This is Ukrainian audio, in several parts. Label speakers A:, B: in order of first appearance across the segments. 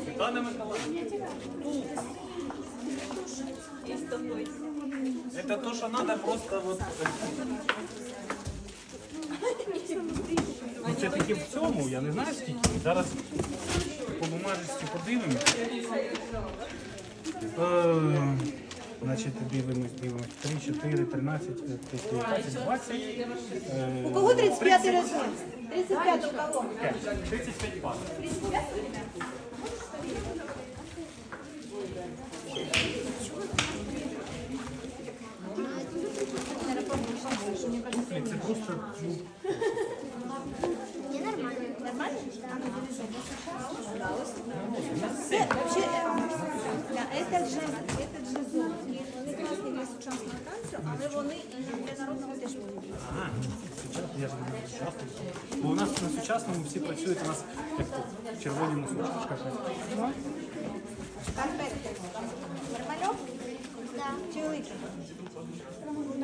A: Светлана Миколаевна. Это то, що треба просто вот... Ну, це таки в цьому, я не знаю скільки. Зараз по бумажечці подивимось. Е, значить, дивимось, дивимось. 3, 4, 13, 15, 20.
B: У кого 35 размер? 35 у кого?
A: 35 пар. 35 быстро. Не
B: нормально. Нормально? Вообще, да, это джаз, это джазові. Вони класні вони і для народного теж будуть.
A: А, сучасний, я ж думаю, сучасний. Бо у нас на сучасному всі працюють, у нас як в червоні мусульманки.
B: Карпетки. Нормальок? Да. Чоловічок.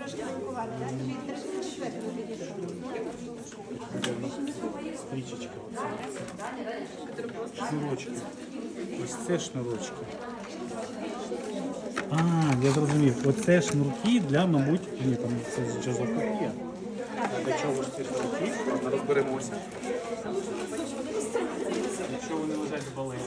B: Трошки? Тобі підійшов.
A: Стрічечка. Шнурочки. Ось це шнурочки. А, я зрозумів. Оце шнурки для, мабуть, ні, там це з джазовки є. А Для чого ж ці шнурки? Розберемося. Якщо вони лежать в балеті.